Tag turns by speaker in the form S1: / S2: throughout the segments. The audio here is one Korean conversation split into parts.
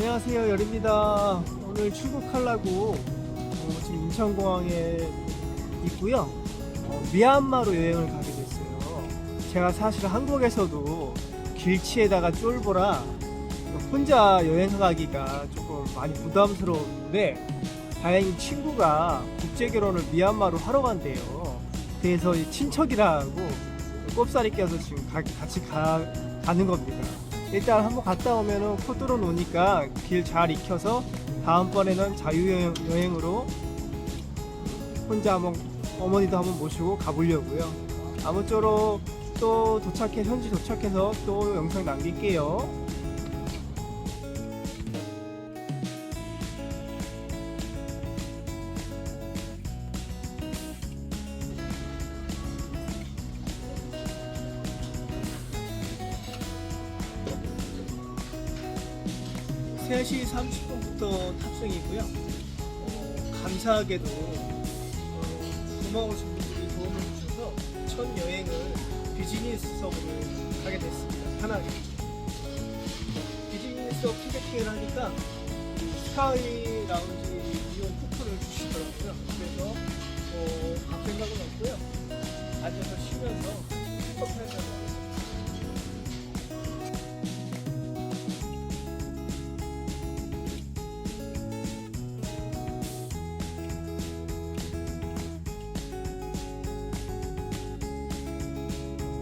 S1: 안녕하세요 열입니다. 오늘 출국하려고 어, 지금 인천공항에 있고요. 어, 미얀마로 여행을 가게 됐어요. 제가 사실 한국에서도 길치에다가 쫄보라 혼자 여행 가기가 조금 많이 부담스러운데 다행히 친구가 국제결혼을 미얀마로 하러 간대요. 그래서 이 친척이라고 꼽사리 껴서 지금 가- 같이 가, 가는 겁니다 일단 한번 갔다 오면은 코드로 노니까 길 잘 익혀서 다음번에는 자유여행으로 혼자 한번 어머니도 한번 모시고 가보려고요. 아무쪼록 또 도착해 현지 도착해서 또 영상 남길게요. 세시 30분부터 탑승이고요. 어, 감사하게도 어, 고마우신 분들이 도움을 주셔서 첫 여행을 비즈니스석으로 가게 됐습니다. 편하게. 비즈니스석 티켓팅을 하니까 이 스카이 라운지 이용 쿠폰을 주시더라고요. 그래서 어, 밥 생각은 없고요. 앉아서 쉬면서 한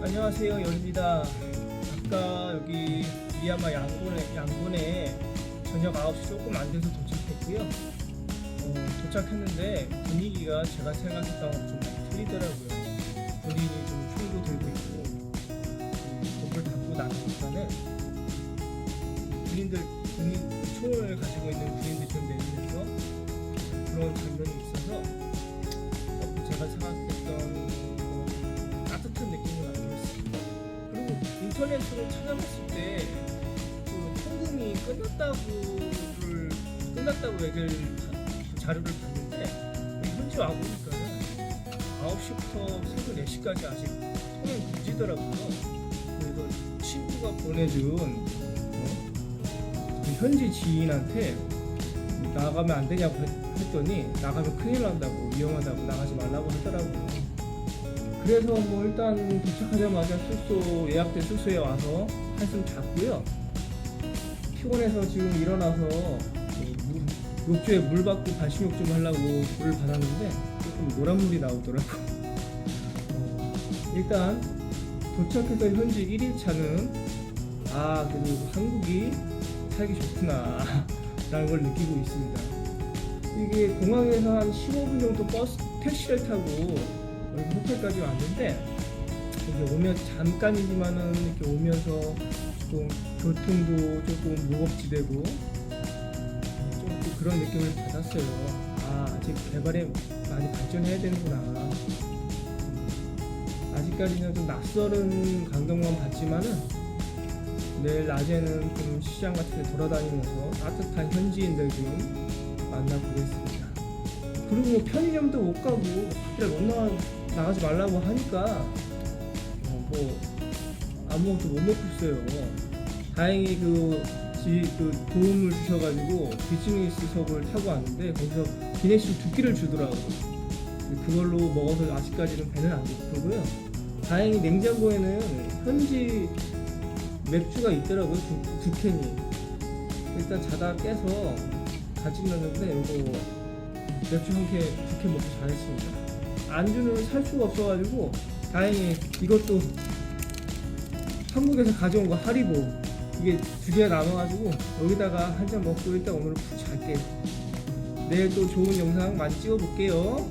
S1: 안녕하세요 열입니다. 아까 여기 미얀마 양군에, 양군에 저녁 9시 조금 안 돼서 도착했고요. 어, 도착했는데 분위기가 제가 생각했던 것좀 많이 틀리더라고요. 본인이 좀 총도 들고 있고 이 목을 닫고 나가니까는 군인들 군인 총을 가지고 있는 군인들이 좀 내리면서 그런 장면이 있어서 조금 제가 생각 인터넷으로 찾아봤을 때그 통금이 끝났다고를 끝났다고 얘기를 바- 자료를 봤는데 현지 와 보니까는 9시부터 새벽 4시까지 아직 통행 금지더라고요. 그래서 친구가 보내준 어, 그 현지 지인한테 나가면 안 되냐고 했- 했더니 나가면 큰일 난다고 위험하다고 나가지 말라고 하더라고요. 그래서 뭐 일단 도착하자마자 숙소 예약된 숙소에 와서 한숨 잤고요. 피곤해서 지금 일어나서 이 물- 욕조에 물 받고 반신욕 좀 하려고 물을 받았는데 조금 노란 물이 나오더라고. 어, 일단 도착해서 현지 1일차는 아 그래도 한국이 살기 좋구나 라는 걸 느끼고 있습니다. 이게 공항에서 한 15분 정도 버스 택시를 타고 여기 호텔까지 왔는데 여기 오면 잠깐이지만은 이렇게 오면서 조금 교통도 조금 무겁지되고 좀또 그런 느낌을 받았어요. 아 아직 개발에 많이 발전해야 되는구나. 음, 아직까지는 좀 낯설은 광경만 봤지만은 내일 낮에는 좀 시장 같은 데 돌아다니면서 따뜻한 현지인들 좀 만나보겠습니다. 그리고 뭐 편의점도 못 가고 밖에 못 나가, 나가지 말라고 하니까 어, 뭐 아무것도 못 먹고 있어요. 다행히 그, 지, 그 도움을 주셔가지고 비즈니스석을 타고 왔는데 거기서 기내식 두 끼를 주더라고요. 그걸로 먹어서 아직까지는 배는 안 고프고요. 다행히 냉장고에는 현지 맥주가 있더라고요. 두, 두 캔이. 일단 자다 깨서 가지고 놨는데 이거 맥주 한 캔, 두 캔 먹고 잘했습니다. 안주는 살 수가 없어가지고 다행히 이것도 한국에서 가져온 거 하리보 이게 두 개가 남아가지고 여기다가 한 잔 먹고 일단 오늘 푹 잘게요. 내일 또 좋은 영상 많이 찍어볼게요.